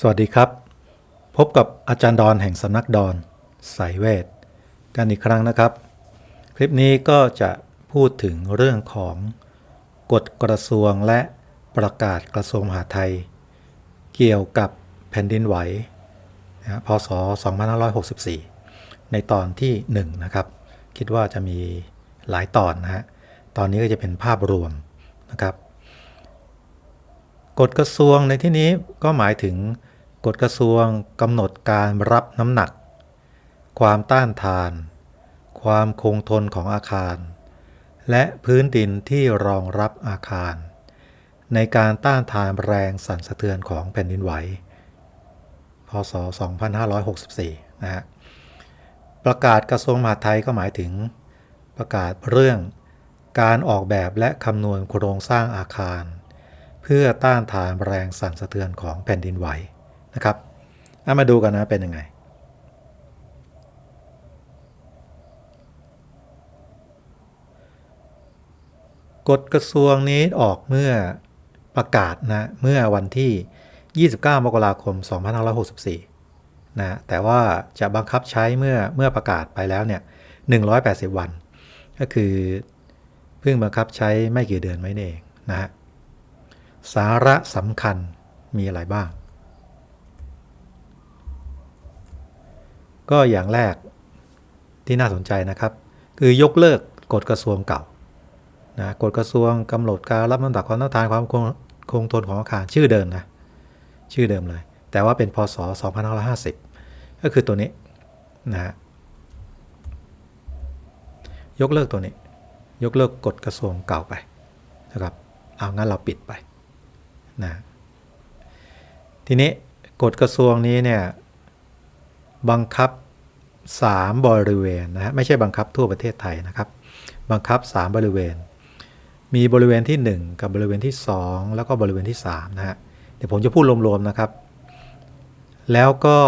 สวัสดีครับ พบกับอาจารย์ดอนแห่งสำนักดอนสายเวท กันอีกครั้งนะครับ คลิปนี้ก็จะพูดถึงเรื่องของกฎกระทรวงและประกาศกระทรวงมหาดไทย เกี่ยวกับแผ่นดินไหวนะพศ 2564 ในตอนที่ 1 นะครับ คิดว่าจะมีหลายตอนนะฮะ ตอนนี้ก็จะเป็นภาพรวมนะครับ กฎกระทรวงในที่นี้ก็หมายถึงกฎกระทรวงกำหนดการรับน้ำหนัก ความต้านทาน ความคงทนของอาคาร และพื้นดินที่รองรับอาคาร ในการต้านทานแรงสั่นสะเทือนของแผ่นดินไหว พศ 2564 นะฮะ ประกาศกระทรวงมหาดไทยก็หมายถึง ประกาศเรื่องการออกแบบและคำนวณโครงสร้างอาคาร เพื่อต้านทานแรงสั่นสะเทือนของแผ่นดินไหวนะครับเอามาดูกันนะเป็นยังไง กฎกระทรวงนี้ออกเมื่อประกาศนะเมื่อวันที่ 29 มกราคม 2564 นะแต่ว่าจะบังคับใช้เมื่อเมื่อประกาศไปแล้วเนี่ย 180 วัน ก็คือเพิ่งบังคับใช้ไม่กี่เดือนไม่เองนะฮะ สาระสำคัญมีอะไรบ้าง ก็อย่างแรกที่น่าสนใจนะครับ คือยกเลิกกฎกระทรวงเก่านะกฎกระทรวงกำหนดการรับน้ำหนักความต้านทานความคงคงทนของอาคารชื่อเดิมนะชื่อเดิมเลย แต่ว่าเป็นพศ 2550 ก็คือตัวนี้นะฮะยกเลิกตัวนี้ ยกเลิกกฎกระทรวงเก่าไปนะครับเอางั้นเราปิดไป นะทีนี้กฎกระทรวงนี้เนี่ยบังคับ 3 บริเวณนะฮะไม่ใช่บังคับทั่วประเทศไทยนะครับ บังคับ 3 บริเวณ มีบริเวณที่ 1 กับบริเวณที่ 2 แล้วก็บริเวณที่3นะฮะเดี๋ยวผมจะพูดรวมๆนะครับ แล้วก็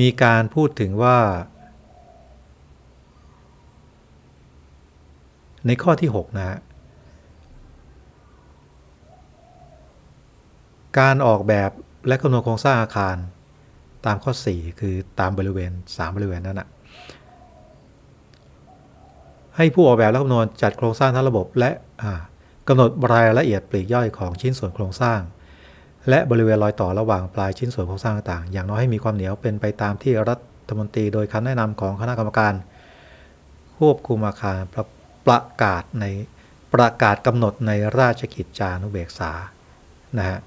มีการพูดถึงว่า ในข้อที่ 6 นะฮะ การออกแบบและคำนวณโครงสร้างอาคารตามข้อ 4 คือตามบริเวณ 3 บริเวณนั้นนะให้ผู้ออกแบบและคำนวณจัดโครงสร้างทั้งระบบ และกำหนดรายละเอียดปลีกย่อยของชิ้นส่วนโครงสร้าง และบริเวณรอยต่อระหว่างปลายชิ้นส่วนโครงสร้างต่างๆอย่างน้อยให้มีความเหนียวเป็นไปตามที่รัฐมนตรีโดยคำแนะนำของคณะกรรมการ ควบคุมอาคารประประกาศในประกาศกำหนดในราชกิจจานุเบกษานะฮะ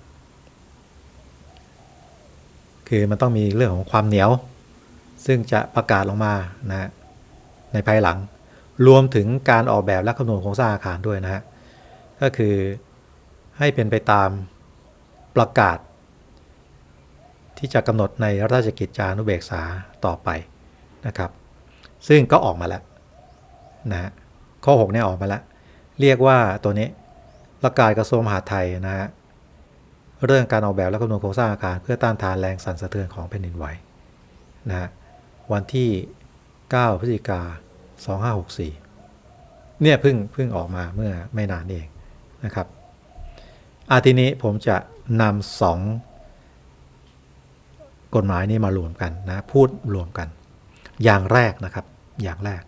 คือมันต้องมีเรื่องของความเหนียว ซึ่งจะประกาศลงมานะในภายหลัง รวมถึงการออกแบบและคำนวณโครงสร้างอาคารด้วยนะฮะก็คือให้เป็นไปตามประกาศ ที่จะกำหนดในราชกิจจานุเบกษาต่อไปนะครับ ซึ่งก็ออกมาแล้วนะฮะข้อ 6 เนี่ยออกมาแล้ว เรียกว่าตัวนี้ประกาศกระทรวงมหาดไทยนะฮะ เรื่องการออกแบบและคำนวณโครงสร้างอาคารเพื่อต้านทานแรงสั่นสะเทือนของแผ่นดินไหวนะฮะวันที่ 9 พฤศจิกา 2564 เนี่ยเพิ่งเพิ่งออกมาเมื่อไม่นานเองนะครับอาทีนี้ผมจะนำสองกฎหมายนี้มารวมกันนะพูดรวมกัน อย่างแรกนะครับอย่างแรก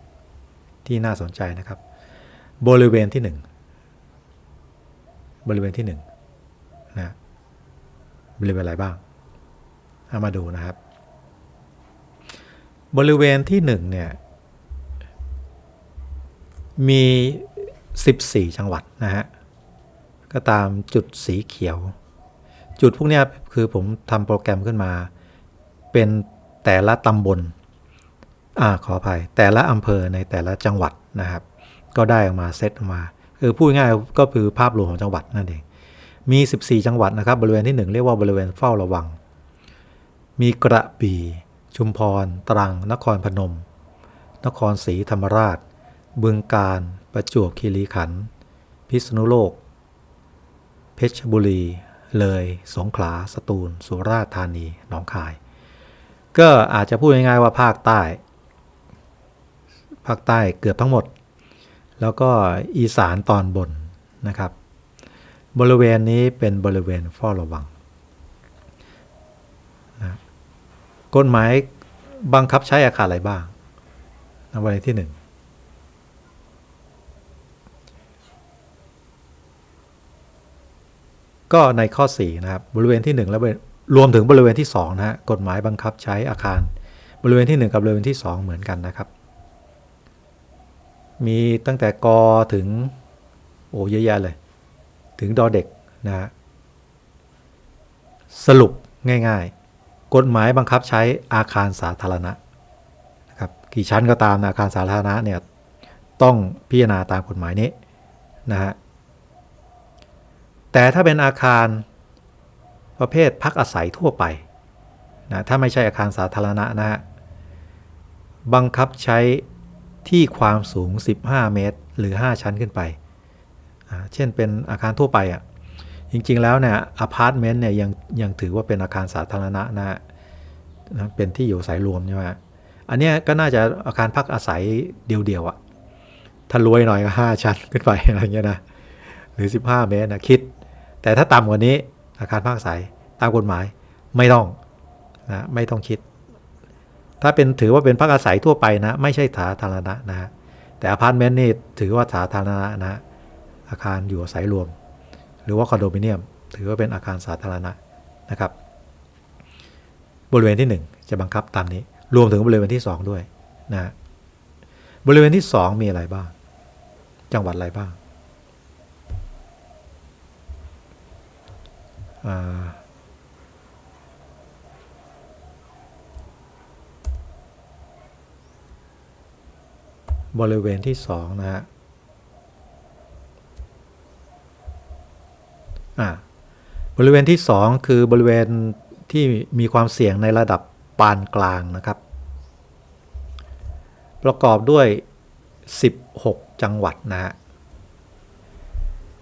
ที่น่าสนใจนะครับ บริเวณที่ 1 บริเวณที่1นะ บริเวณอะไรบ้างเอามาดูนะครับ บริเวณที่1เนี่ยมี 14 จังหวัดนะฮะ ก็ตามจุดสีเขียว จุดพวกนี้คือผมทำโปรแกรมขึ้นมา เป็นแต่ละตำบลอ่าขออภัย แต่ละอำเภอในแต่ละจังหวัดนะครับ ก็ได้ออกมาเซตออกมา คือพูดง่ายก็คือภาพรวมของจังหวัดนั่นเอง มี 14 จังหวัดนะครับบริเวณที่ 1 เรียกว่าบริเวณเฝ้าระวัง มีกระบี่ ชุมพร ตรัง นครพนม นครศรีธรรมราช บึงกาฬประจวบคีรีขันธ์พิษณุโลก เพชรบุรี เลย สงขลา สตูล สุราษฎร์ธานี หนองคาย ก็อาจจะพูดง่ายๆว่าภาคใต้ ภาคใต้เกือบทั้งหมด แล้วก็อีสานตอนบนนะครับ บริเวณนี้เป็นบริเวณเฝ้าระวังนะกฎหมายบังคับใช้อาคารอะไรบ้างนะวรรณที่หนึ่งก็ในข้อ 4 นะครับ บริเวณที่ 1 และรวรวมถึงบริเวณที่2นะฮะกฎหมายบังคับใช้อาคาร บริเวณที่ 1 กับบริเวณที่ 2 เหมือนกันนะครับ มีตั้งแต่กอถึงโอ้เยอะแยะเลย ถึงดอเด็กนะสรุปง่ายๆ กฎหมายบังคับใช้อาคารสาธารณะนะครับกี่ชั้นก็ตามนะอาคารสาธารณะเนี่ยต้องพิจารณาตามกฎหมายนี้นะฮะแต่ถ้าเป็นอาคารประเภทพักอาศัยทั่วไปนะถ้าไม่ใช่อาคารสาธารณะนะฮะบังคับใช้ที่ความสูง 15 เมตร หรือ 5 ชั้นขึ้นไป เช่นเป็นอาคารทั่วไปอะจริงๆแล้วเนี่ยอพาร์ตเมนต์เนี่ยยังยังถือว่าเป็นอาคารสาธารณะนะฮะนะเป็นที่อยู่อาศัยรวมใช่ไหมอันเนี้ยก็น่าจะอาคารพักอาศัยเดียวๆอะถ้ารวยหน่อยก็5ชั้นขึ้นไปอะไรเงี้ยนะหรือ 15 เมตรนะคิด แต่ถ้าต่ำกว่านี้อาคารภาคอาศัยตามกฎหมายไม่ต้องนะไม่ต้องคิด ถ้าเป็นถือว่าเป็นพักอาศัยทั่วไปนะ ไม่ใช่สาธารณะนะฮะแต่อพาร์ตเมนต์นี่ถือว่าสาธารณะนะ อาคารอยู่อาศัยรวม หรือว่าคอนโดมิเนียม ถือว่าเป็นอาคารสาธารณะนะครับ บริเวณที่ 1 จะบังคับตามนี้ รวมถึงบริเวณที่ 2 ด้วยนะฮะบริเวณที่ 2 มีอะไรบ้าง จังหวัดอะไรบ้างบริเวณที่สองนะฮะ อ่า บริเวณที่สองคือบริเวณที่มีความเสี่ยงในระดับปานกลางนะครับ ประกอบด้วย 16 จังหวัดนะฮะ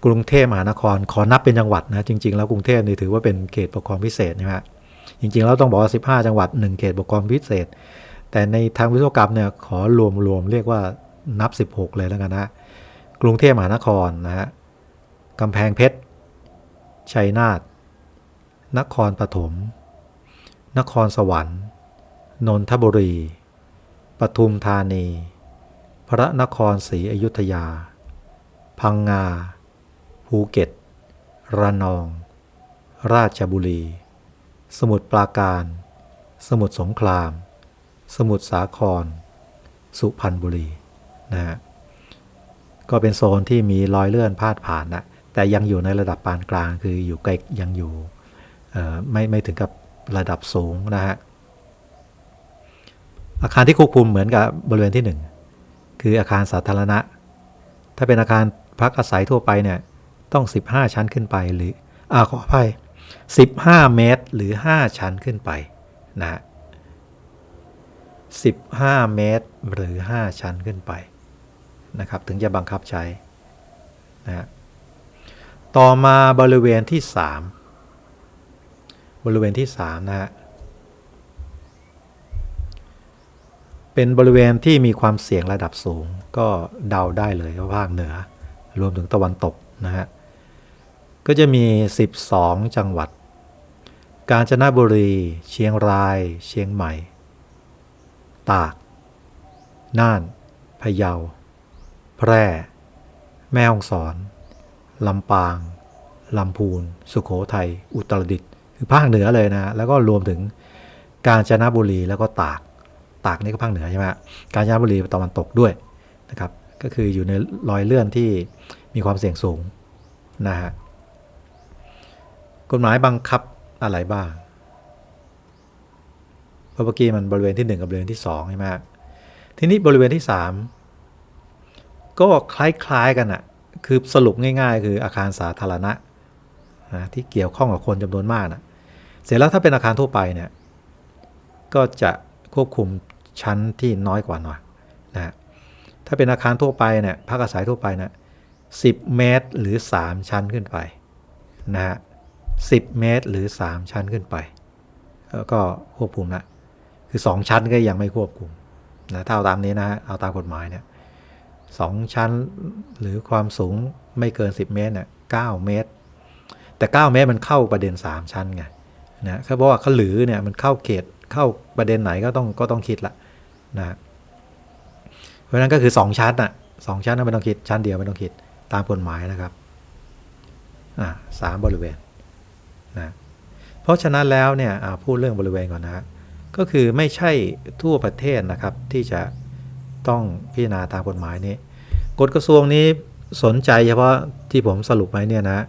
กรุงเทพมหานครขอนับเป็นจังหวัดนะจริง ๆ แล้วกรุงเทพนี่ถือว่าเป็นเขตปกครองพิเศษนะฮะจริงๆแล้วต้องบอกว่า 15 จังหวัด 1 เขตปกครองพิเศษ แต่ในทางวิศวกรรมเนี่ยขอรวมๆเรียกว่านับ 16 เลยแล้วกันนะกรุงเทพมหานครนะฮะกำแพงเพชร ชัยนาท นครปฐม นครสวรรค์ นนทบุรี ปทุมธานี พระนครศรีอยุธยา พังงา ภูเก็ต ระนอง ราชบุรี สมุทรปราการ สมุทรสงคราม สมุทรสาคร สุพรรณบุรีนะฮะก็เป็นโซนที่มีรอยเลื่อนพาดผ่านนะ แต่ยังอยู่ในระดับปานกลางคืออยู่ใกล้ยังอยู่ไม่ไม่ถึงกับระดับสูงนะฮะอาคารที่ควบคุมเหมือนกับบริเวณที่หนึ่งคืออาคารสาธารณะ ถ้าเป็นอาคารพักอาศัยทั่วไปเนี่ยต้อง 15 ชั้นขึ้นไปหรืออ่าขออภัย15 เมตรหรือ 5 ชั้นขึ้นไปนะฮะ15 เมตรหรือ 5 ชั้นขึ้นไปนะครับถึงจะบังคับใช้นะฮะ ต่อมาบริเวณที่ 3 บริเวณที่3นะฮะเป็นบริเวณที่มีความเสี่ยงระดับสูง ก็เดาได้เลยว่าภาคเหนือ รวมถึงตะวันตกนะฮะก็จะมี 12 จังหวัด กาญจนบุรี เชียงราย เชียงใหม่ ตาก น่าน พะเยา แพร่ แม่ฮ่องสอน ลำปางลำพูน สุขโขทัย อุตรดิตถ์คือภาคเหนือเลยนะ แล้วก็รวมถึงกาญจนบุรีแล้วก็ตาก ตากนี่ก็ภาคเหนือใช่ไหมกาญจนบุรีตะวันตกด้วยนะครับ ก็คืออยู่ในรอยเลื่อนที่มีความเสี่ยงสูงนะฮะ กฎหมายบังคับอะไรบ้างเพราะเมื่อกี้มันบริเวณที่ 1 กับบริเวณที่2ใช่ไหมทีนี้บริเวณที่ 3 ก็คล้ายๆกันอะ่ะ คือสรุปง่าย ๆ คืออาคารสาธารณะนะที่เกี่ยวข้องกับคนจำนวนมากนะเสร็จแล้วถ้าเป็นอาคารทั่วไปเนี่ยก็จะควบคุมชั้นที่น้อยกว่าหน่อยนะฮะถ้าเป็นอาคารทั่วไปเนี่ยพักอาศัยทั่วไปเนี่ย10เมตรหรือ 3 ชั้นขึ้นไปนะฮะ10เมตรหรือ 3 ชั้นขึ้นไปแล้วก็ควบคุมละคือ 2 ชั้นก็ยังไม่ควบคุมนะถ้าเอาตามนี้นะฮะเอาตามกฎหมายเนี่ย สองชั้นหรือความสูงไม่เกิน 10 เมตรเนี่ย9เมตร แต่ 9 เมตรมันเข้าประเด็น 3 ชั้นไงนะเพราะว่าเขาหลือเนี่ยมันเข้าเขตเข้าประเด็นไหนก็ต้องก็ต้องคิดละนะเพราะฉะนั้นก็คือ 2 ชั้นอะสองชั้นไม่ต้องคิดชั้นเดียวไม่ต้องคิดตามกฎหมายนะครับอ่าสามบริเวณนะเพราะฉะนั้นแล้วเนี่ยพูดเรื่องบริเวณก่อนนะก็คือไม่ใช่ทั่วประเทศนะครับที่จะต้องพิจารณาตามกฎหมายนี้ กฎกระทรวงนี้สนใจเฉพาะที่ผมสรุปไว้เนี่ยนะ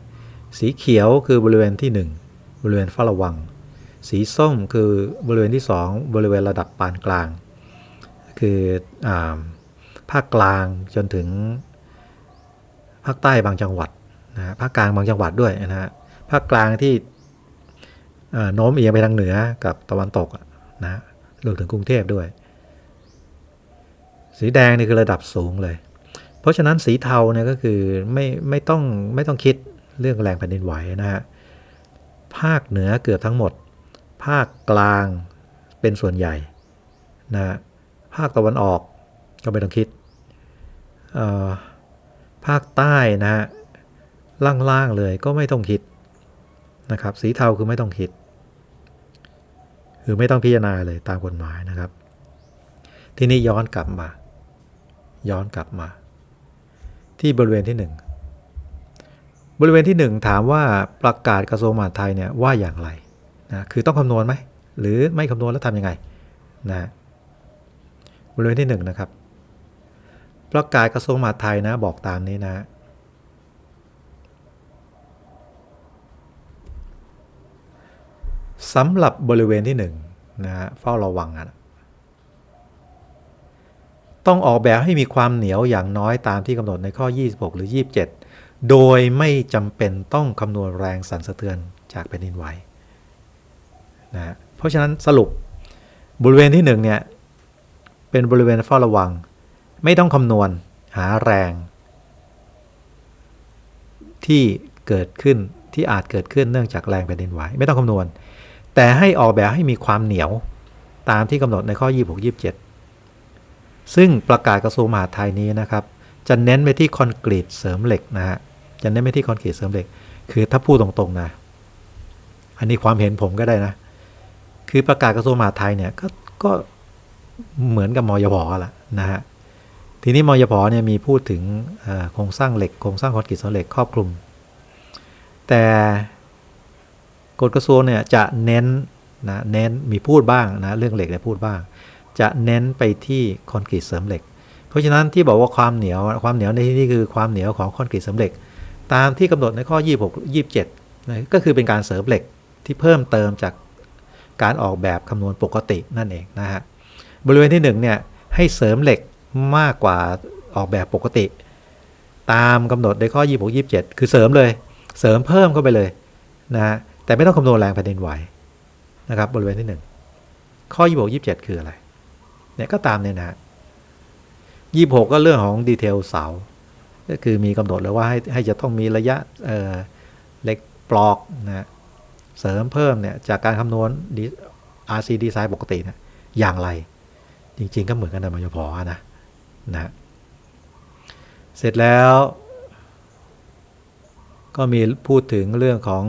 สีเขียวคือบริเวณที่ 1 บริเวณเฝ้าระวัง สีส้มคือบริเวณที่ 2 บริเวณระดับปานกลาง คืออภาคกลางจนถึงภาคใต้บางจังหวัดนะภาคกลางบางจังหวัดด้วยนะฮะภาคกลางที่โน้มเอียงไปทางเหนือกับตะวันตกนะฮะรวมถึงกรุงเทพด้วย สีแดงนี่คือระดับสูงเลย เพราะฉะนั้นสีเทาเนี่ยก็คือไม่ไม่ต้องไม่ต้องคิดเรื่องแรงแผ่นดินไหวนะฮะภาคเหนือเกือบทั้งหมด ภาคกลางเป็นส่วนใหญ่นะฮะภาคตะวันออกก็ไม่ต้องคิดภาคใต้นะฮะล่างๆเลยก็ไม่ต้องคิดนะครับ สีเทาคือไม่ต้องคิดคือไม่ต้องพิจารณาเลยตามกฎหมายนะครับ ทีนี้ย้อนกลับมา ย้อนกลับมา ที่บริเวณที่หนึ่งบริเวณที่ 1 ถามว่าประกาศกระทรวงมหาดไทยเนี่ยว่าอย่างไรนะคือต้องคำนวณไหม หรือไม่คำนวณแล้วทำยังไงนะบริเวณที่ 1 นะครับ ประกาศกระทรวงมหาดไทยนะบอกตามนี้นะสำหรับบริเวณที่1นะฮะเฝ้าระวังอะ ต้องออกแบบให้มีความเหนียวอย่างน้อยตามที่กำหนดในข้อ 26 หรือ 27 โดยไม่จำเป็นต้องคำนวณแรงสั่นสะเทือนจากแผ่นดินไหวนะฮะเพราะฉะนั้นสรุปบริเวณที่1เนี่ยเป็นบริเวณเฝ้าระวัง ไม่ต้องคำนวณหาแรง ที่เกิดขึ้นที่อาจเกิดขึ้นเนื่องจากแรงแผ่นดินไหวไม่ต้องคำนวณ แต่ให้ออกแบบให้มีความเหนียวตามที่กำหนดในข้อ 26 27 ซึ่งประกาศกระทรวงมหาดไทยนี้นะครับ จะเน้นไปที่คอนกรีตเสริมเหล็กนะฮะจะเน้นไปที่คอนกรีตเสริมเหล็ก คือถ้าพูดตรงๆนะ อันนี้ความเห็นผมก็ได้นะ คือประกาศกระทรวงมหาดไทยเนี่ยก็ก็เหมือนกับมยพแหละนะฮะทีนี้มยพเนี่ยมีพูดถึงโครงสร้างเหล็กโครงสร้างคอนกรีตเสริมเหล็กครอบคลุม แต่กฎกระทรวงเนี่ยจะเน้นนะเน้นมีพูดบ้างนะเรื่องเหล็กเนี่ยพูดบ้าง จะเน้นไปที่คอนกรีตเสริมเหล็ก เพราะฉะนั้นที่บอกว่าความเหนียวความเหนียวในที่นี้คือความเหนียวของคอนกรีตเสริมเหล็ก ตามที่กำหนดในข้อ 26 27นะก็คือเป็นการเสริมเหล็กที่เพิ่มเติมจากการออกแบบคำนวณปกตินั่นเองนะฮะบริเวณที่1เนี่ยให้เสริมเหล็กมากกว่าออกแบบปกติ ตามกำหนดในข้อ 26 27 คือเสริมเลย เสริมเพิ่มเข้าไปเลยนะฮะแต่ไม่ต้องคำนวณแรงแผ่นดินไหวนะครับบริเวณที่ 1 ข้อ 26 27 คืออะไร เนี่ยก็ตามเนี่ยนะฮะ26ก็เรื่องของดีเทลเสา ก็คือมีกำหนดเลยว่าให้ให้จะต้องมีระยะเอ่อเล็กปลอกนะเสริมเพิ่มเนี่ยจากการคำนวณ RC ดีไซน์ปกตินี่ยอย่างไร จริง ๆ ก็เหมือนกันในมยพอนะนะเสร็จแล้ว ก็มีพูดถึงเรื่องของ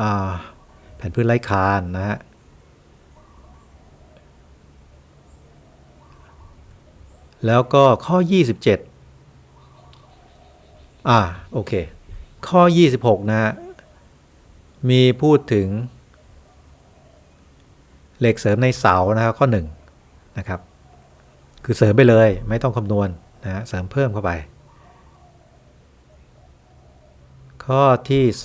อแผ่นพื้นไร้คานนะฮะ แล้วก็ข้อ 27 อ่า โอเค ข้อ 26 นะฮะ มีพูดถึง เหล็กเสริมในเสานะครับข้อ 1 นะครับ คือเสริมไปเลยไม่ต้องคำนวณนะฮะเสริมเพิ่มเข้าไป ข้อที่ 2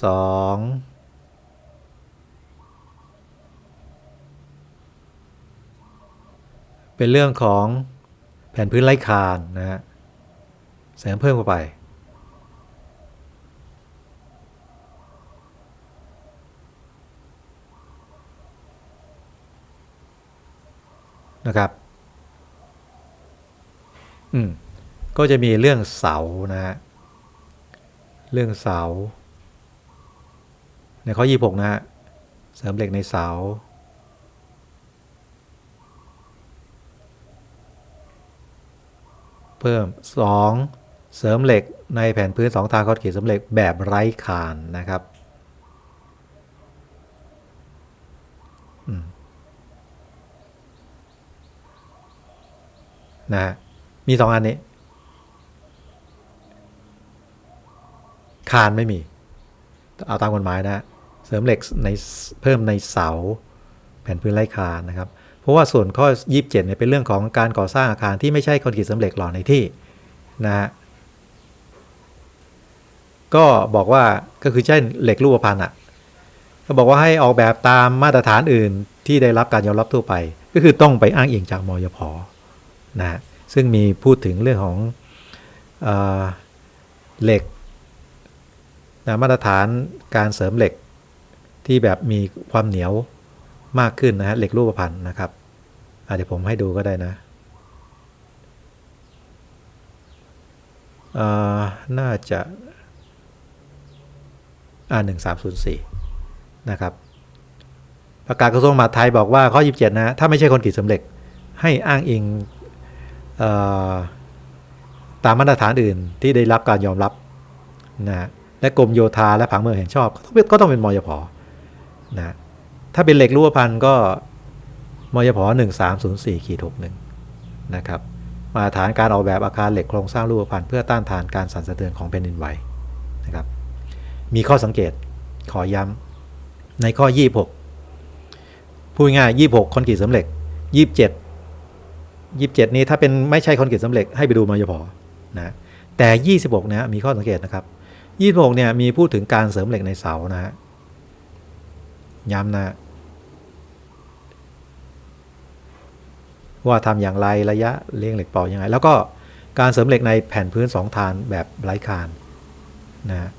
เป็นเรื่องของ แผ่นพื้นไร้คานนะฮะเสริมเพิ่มเข้าไป นะครับ อืม ก็จะมีเรื่องเสานะฮะ เรื่องเสา ในข้อ 26 นะฮะ เสริมเหล็กในเสา พิ่ม 2. เสริมเหล็กในแผ่นพื้น 2 ทางคอดขีดเสริมเหล็กแบบไร้คานนะครับนะมีสองอันนี้ คานไม่มี เอาตามกฎหมายนะ เสริมเหล็กในเพิ่มในเสา แผ่นพื้นไร้คานนะครับ เพราะว่าส่วนข้อ 27เนี่ยเป็นเรื่องของการก่อสร้างอาคารที่ไม่ใช่คอนกรีตเสริมเหล็กหล่อในที่นะฮะก็บอกว่าก็คือใช้เหล็กรูปพรรณอะก็บอกว่าให้ออกแบบตามมาตรฐานอื่นที่ได้รับการยอมรับทั่วไป ก็คือต้องไปอ้างอิงจากมยพนะฮะซึ่งมีพูดถึงเรื่องของเอเหล็กนะมาตรฐานการเสริมเหล็กที่แบบมีความเหนียว มากขึ้นนะฮะเหล็กรูปพรรณนะครับอะเดี๋ยวผมให้ดูก็ได้นะเอ่อน่าจะอ่าหนึ่งสามศูนย์สี่นะครับ ประกาศกระทรวงมหาดไทยบอกว่าข้อ 27 นะ ถ้าไม่ใช่คนกรีตสำเร็จให้อ้างอิงอตามมาตรฐานอื่นที่ได้รับการยอมรับนะและกรมโยธาและผังเมืองเห็นชอบ ก็ต้องเป็นก็ต้องเป็นมยพนะ ถ้าเป็นเหล็กรูปพรรณก็มยพ1304ขีด61นะครับ มาตรฐานการออกแบบอาคารเหล็กโครงสร้างรูปพรรณเพื่อต้านทานการสั่นสะเทือนของแผ่นดินไหวนะครับ มีข้อสังเกตขอย้ำในข้อ 26พูดง่าย26 คอนกรีตสำเร็จ 27 27 นี้ถ้าเป็นไม่ใช่คอนกรีตสำเร็จให้ไปดูมายพอนะแต่ 26เนี่ยมีข้อสังเกตนะครับ 26เนี่ยมีพูดถึงการเสริมเหล็กในเสานะฮะย้ำนะ ว่าทำอย่างไรระยะเลี้ยงเหล็กเป่ายังไง แล้วก็การเสริมเหล็กในแผ่นพื้นสองทานแบบไร้คานนะ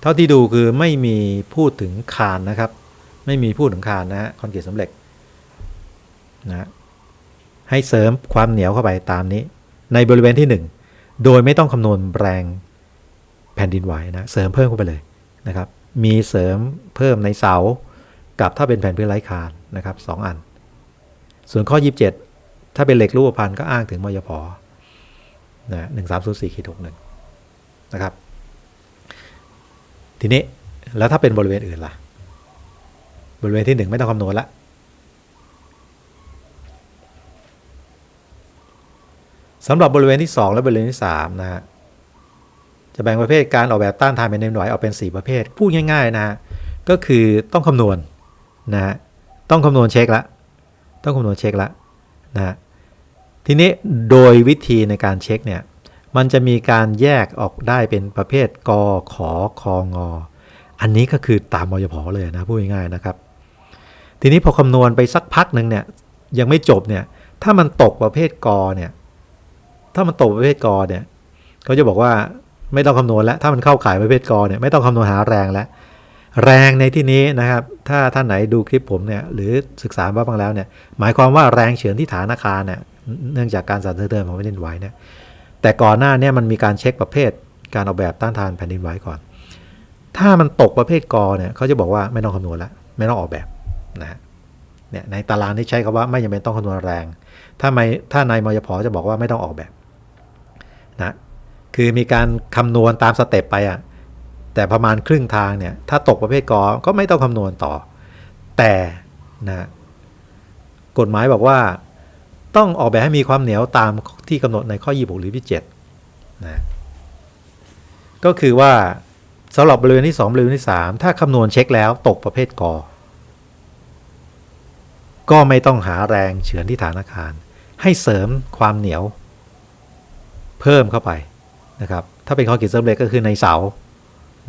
เท่าที่ดูคือไม่มีพูดถึงคานนะครับ ไม่มีพูดถึงคานนะฮะคอนกรีตสำเร็จนะให้เสริมความเหนียวเข้าไปตามนี้ ในบริเวณที่ 1 โดยไม่ต้องคำนวณแรงแผ่นดินไหวนะเสริมเพิ่มเข้าไปเลยนะครับ มีเสริมเพิ่มในเสากับถ้าเป็นแผ่นพื้นไร้คานนะครับสองอัน ส่วนข้อ 27 ถ้าเป็นเหล็กรูปพรรณก็อ้างถึงมยพนะหนึ่งสามศูนย์สี่ขีดหกหนึ่งนะครับ ทีนี้แล้วถ้าเป็นบริเวณอื่นล่ะ บริเวณที่หนึ่งไม่ต้องคำนวณละสำหรับบริเวณที่ 2 และบริเวณที่3นะฮะจะแบ่งประเภทการออกแบบต้านทานเป็นหน่วยออกเป็น 4 ประเภทพูดง่ายๆนะฮะก็คือต้องคำนวณนะฮะต้องคำนวณเช็คละ ต้องคำนวณเช็คละนะทีนี้โดยวิธีในการเช็คเนี่ยมันจะมีการแยกออกได้เป็นประเภทกขอคองอ อันนี้ก็คือตามมยพเลยนะพูดง่ายๆนะครับ ทีนี้พอคำนวณไปสักพักหนึ่งเนี่ยยังไม่จบเนี่ยถ้ามันตกประเภทกอเนี่ยถ้ามันตกประเภทกอเนี่ยเขาจะบอกว่าไม่ต้องคำนวณแล้วถ้ามันเข้าข่ายประเภทกอเนี่ยไม่ต้องคำนวณหาแรงแล้ว แรงในที่นี้นะครับ ถ้าท่านไหนดูคลิปผมเนี่ยหรือศึกษาบ้างแล้วเนี่ยหมายความว่าแรงเฉือนที่ฐานอาคารเนี่ยเนื่องจากการสั่นสะเทือนของแผ่นดินไหวเนี่ยแต่ก่อนหน้าเนี่ยมันมีการเช็คประเภท การออกแบบต้านทานแผ่นดินไหวก่อน ถ้ามันตกประเภทกอเนี่ยเขาจะบอกว่าไม่ต้องคำนวณแล้วไม่ต้องออกแบบนะเนี่ยในตารางที่ใช้คำว่าไม่จำเป็นต้องคำนวณแรง ถ้าไม่ถ้าในมยพจะบอกว่าไม่ต้องออกแบบนะคือมีการคำนวณตามสเต็ปไปอะ แต่ประมาณครึ่งทางเนี่ยถ้าตกประเภทกอก็ไม่ต้องคำนวณต่อ แต่นะกฎหมายบอกว่าต้องออกแบบให้มีความเหนียวตามที่กำหนดในข้อ 26 หรือ 27นะก็คือว่าสำหรับบริเวณที่ 2 บริเวณที่ 3 ถ้าคำนวณเช็คแล้วตกประเภทกอ ก็ไม่ต้องหาแรงเฉือนที่ฐานอาคาร ให้เสริมความเหนียว เพิ่มเข้าไปนะครับ ถ้าเป็นคอกรีตเสริมเหล็กก็คือในเสา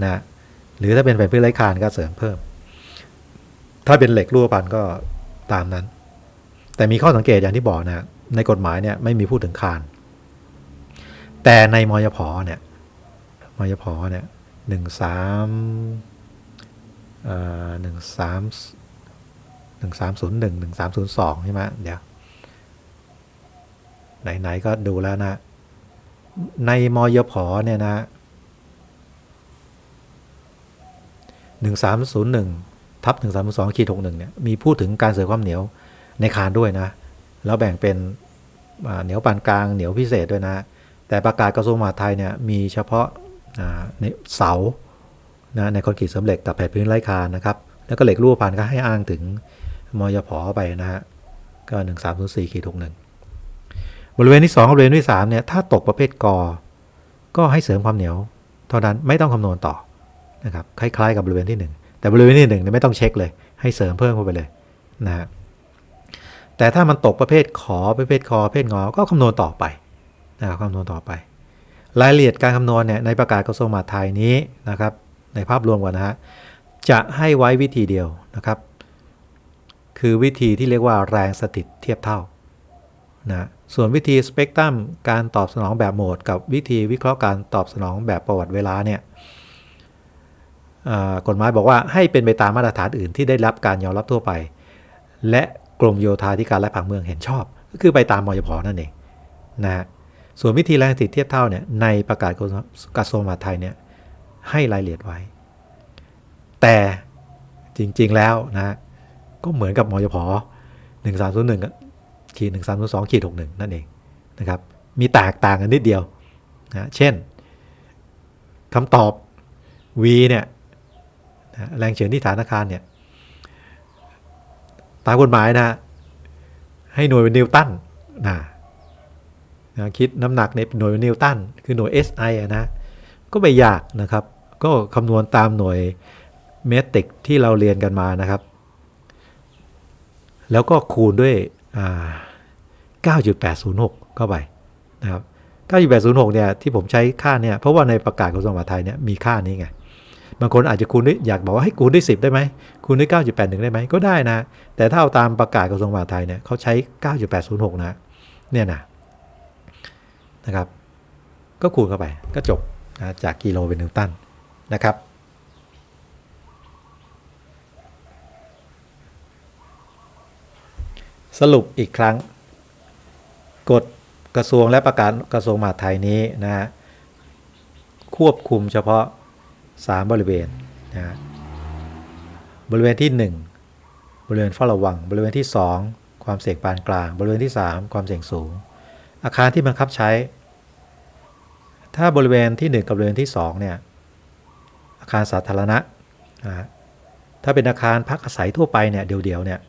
นะหรือถ้าเป็นแผ่นพื้นไร้คานก็เสริมเพิ่ม ถ้าเป็นเหล็กรูปพรรณก็ตามนั้น แต่มีข้อสังเกตอย่างที่บอกนะในกฎหมายเนี่ยไม่มีพูดถึงคาน แต่ในมยพเนี่ยมยพเนี่ยหนึ่งสามหนึ่งสามหนึ่งสามศูนย์หนึ่งหนึ่งสามศูนย์สองใช่ไหมเดี๋ยว ไหน ๆ ก็ดูแล้วนะ ในมยพเนี่ยนะ หนึ่งสามศูนย์หนึ่งทับหนึ่งสามสองขีดหกหนึ่งเนี่ยมีพูดถึงการเสริมความเหนียวในคานด้วยนะ แล้วแบ่งเป็นเหนียวปานกลางเหนียวพิเศษด้วยนะ แต่ประกาศกระทรวงมหาดไทยเนี่ยมีเฉพาะในเสานะในคอนกรีตสำเร็จกับแผ่นพื้นไร้คานนะครับ แล้วก็เหล็กรูปพันก็ให้อ้างถึงมยพไปนะฮะก็1 3 0 4ขีด61บริเวณที่2กับบริเวณที่3เนี่ยถ้าตกประเภทกอ ก็ให้เสริมความเหนียว เท่านั้นไม่ต้องคำนวณต่อ นะครับคล้ายๆกับบริเวณที่ 1 แต่บริเวณที่1เนี่ยไม่ต้องเช็คเลย ให้เสริมเพิ่มเข้าไปเลยนะฮะแต่ถ้ามันตกประเภทขอประเภทคอประเภทงอก็คำนวณต่อไปนะครับคำนวณต่อไป รายละเอียดการคำนวณเนี่ยในประกาศกระทรวงมหาดไทยนี้นะครับ ในภาพรวมก่อนนะฮะจะให้ไว้วิธีเดียวนะครับ คือวิธีที่เรียกว่าแรงสถิตเทียบเท่านะส่วนวิธีสเปกตรัมการตอบสนองแบบโหมด กับวิธีวิเคราะห์การตอบสนองแบบประวัติเวลาเนี่ย กฎหมายบอกว่าให้เป็นไปตามมาตรฐานอื่นที่ได้รับการยอมรับทั่วไป และกรมโยธาธิการและผังเมืองเห็นชอบ ก็คือไปตามมยพนั่นเองนะฮะส่วนวิธีแรงสถิเทียบเท่าเนี่ยในประกาศกระทรวงมหาดไทยเนี่ยให้รายละเอียดไว้ แต่จริงๆแล้วนะก็เหมือนกับมยพ1301ขีด1302ขีด61นั่นเองนะครับมีแตกต่างกันนิดเดียวนะเช่นคำตอบ v เนี่ย แรงเฉือนที่ฐานอาคารเนี่ยตามกฎหมายนะให้หน่วยเป็นนิวตันนะนะคิดน้ำหนักในหน่วยเป็นนิวตันคือหน่วย SI อะนะก็ไม่ยากนะครับ ก็คำนวณตามหน่วยเมตริกที่เราเรียนกันมานะครับ แล้วก็คูณด้วยอ่า9.806 เข้าไปนะครับ 9.806 เนี่ยที่ผมใช้ค่าเนี่ยเพราะว่าในประกาศกระทรวงมหาดไทยเนี่ยมีค่านี้ไง บางคนอาจจะคูณด้วยอยากบอกว่าให้คูณด้วย 10 ได้ไหมคูณด้วย 9.81 ได้ไหมก็ได้นะ แต่ถ้าเอาตามประกาศกระทรวงมหาดไทยเนี่ยเขาใช้ 9.806 นะเนี่ยนะนะครับ ก็คูณเข้าไปก็จบนะจากกิโลเป็นนิวตันนะครับสรุปอีกครั้ง กฎกระทรวงและประกาศกระทรวงมหาดไทยนี้นะฮะควบคุมเฉพาะ 3 บริเวณนะบริเวณที่ 1 บริเวณเฝ้าระวัง บริเวณที่ 2 ความเสี่ยงปานกลาง บริเวณที่ 3 ความเสี่ยงสูง อาคารที่บังคับใช้ ถ้าบริเวณที่ 1 กับบริเวณที่2เนี่ยอาคารสาธารณะนะฮะถ้าเป็นอาคารพักอาศัยทั่วไปเนี่ยเดียวๆเนี่ย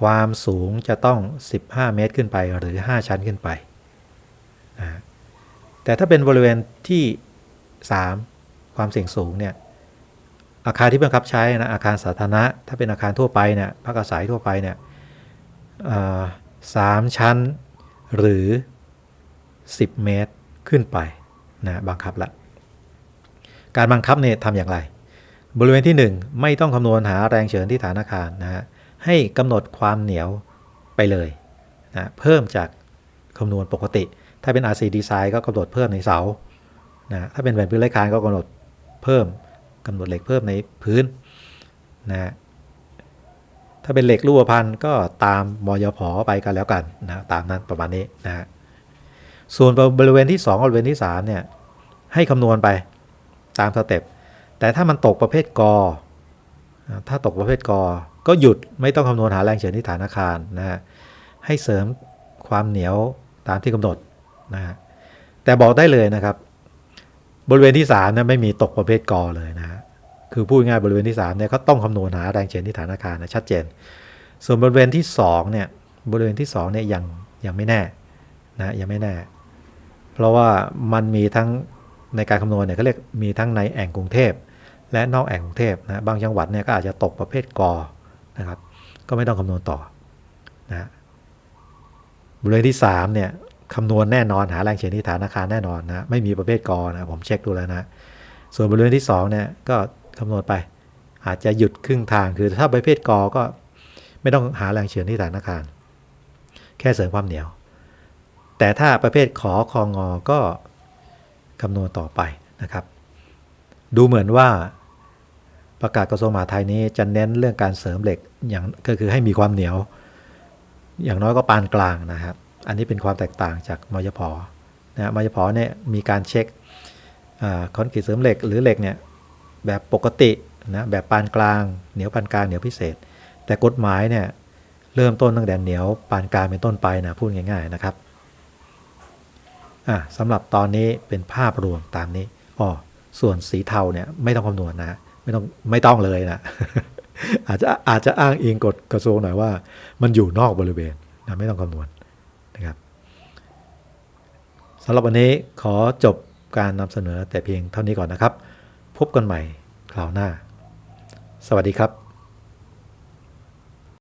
ความสูงจะต้อง 15 เมตรขึ้นไปหรือ 5 ชั้นขึ้นไปนะแต่ถ้าเป็นบริเวณที่ 3 ความเสี่ยงสูงเนี่ยอาคารที่บังคับใช้นะอาคารสาธารณะถ้าเป็นอาคารทั่วไปเนี่ยพักอาศัยทั่วไปเนี่ยสามชั้นหรือ 10 เมตรขึ้นไปนะบังคับละการบังคับเนี่ยทำอย่างไร บริเวณที่ 1 ไม่ต้องคำนวณหาแรงเฉือนที่ฐานอาคารนะฮะให้กำหนดความเหนียวไปเลยนะเพิ่มจากคำนวณปกติ ถ้าเป็น RC Design ก็กำหนดเพิ่มในเสานะถ้าเป็นแผ่นพื้นไร้คานก็กำหนด เพิ่มกำหนดเหล็กเพิ่มในพื้นนะถ้าเป็นเหล็กรูปพันธ์ก็ตามมยพไปกันแล้วกันนะตามนั้นประมาณนี้นะฮะส่วนบริเวณที่ 2 บริเวณที่3เนี่ยให้คำนวณไปตามสเต็ปแต่ถ้ามันตกประเภทกอถ้าตกประเภทกอก็หยุดไม่ต้องคำนวณหาแรงเฉือนที่ฐานอาคารนะฮะให้เสริมความเหนียวตามที่กำหนดนะฮะแต่บอกได้เลยนะครับ บริเวณที่3เนี่ยไม่มีตกประเภทกอเลยนะคือพูดง่ายบริเวณที่3เนี่ยเขาต้องคำนวณหาแรงเฉือนที่ฐานอาคารนะชัดเจน ส่วนบริเวณที่2เนี่ยบริเวณที่2เนี่ยยังยังไม่แน่นะยังไม่แน่ เพราะว่ามันมีทั้งในการคำนวณเนี่ยเขาเรียกมีทั้งในแอ่งกรุงเทพ และนอกแอ่งกรุงเทพนะบางจังหวัดเนี่ยก็อาจจะตกประเภทกอนะครับ ก็ไม่ต้องคำนวณต่อนะบริเวณที่3เนี่ย คำนวณแน่นอนหาแรงเฉือนที่ฐานอาคารแน่นอนนะไม่มีประเภทกอนะผมเช็คดูแล้วนะ ส่วนบริเวณที่2เนี่ยก็คำนวณไป อาจจะหยุดครึ่งทางคือถ้าประเภทกอก็ไม่ต้องหาแรงเฉือนที่ฐานอาคาร แค่เสริมความเหนียว แต่ถ้าประเภทขอคองอก็คำนวณต่อไปนะครับ ดูเหมือนว่าประกาศกระทรวงมหาดไทยนี้จะเน้นเรื่องการเสริมเหล็กอย่างก็คือให้มีความเหนียว อย่างน้อยก็ปานกลางนะครับ อันนี้เป็นความแตกต่างจากมยพนะมยพเนี่ยมีการเช็คคอนกรีตเสริมเหล็กหรือเหล็กเนี่ยแบบปกตินะแบบปานกลางเหนียวปานกลางเหนียวพิเศษ แต่กฎหมายเนี่ยเริ่มต้นตั้งแต่เหนียวปานกลางเป็นต้นไปนะพูดง่ายๆนะครับอะสำหรับตอนนี้เป็นภาพรวมตามนี้อ๋อส่วนสีเทาเนี่ยไม่ต้องคำนวณนะไม่ต้องไม่ต้องเลยนะอาจจะอาจจะอ้างอิงกฎกระทรวงหน่อยว่า มันอยู่นอกบริเวณนะไม่ต้องคำนวณ สำหรับวันนี้ขอจบการนำเสนอแต่เพียงเท่านี้ก่อนนะครับ พบกันใหม่คราวหน้า สวัสดีครับ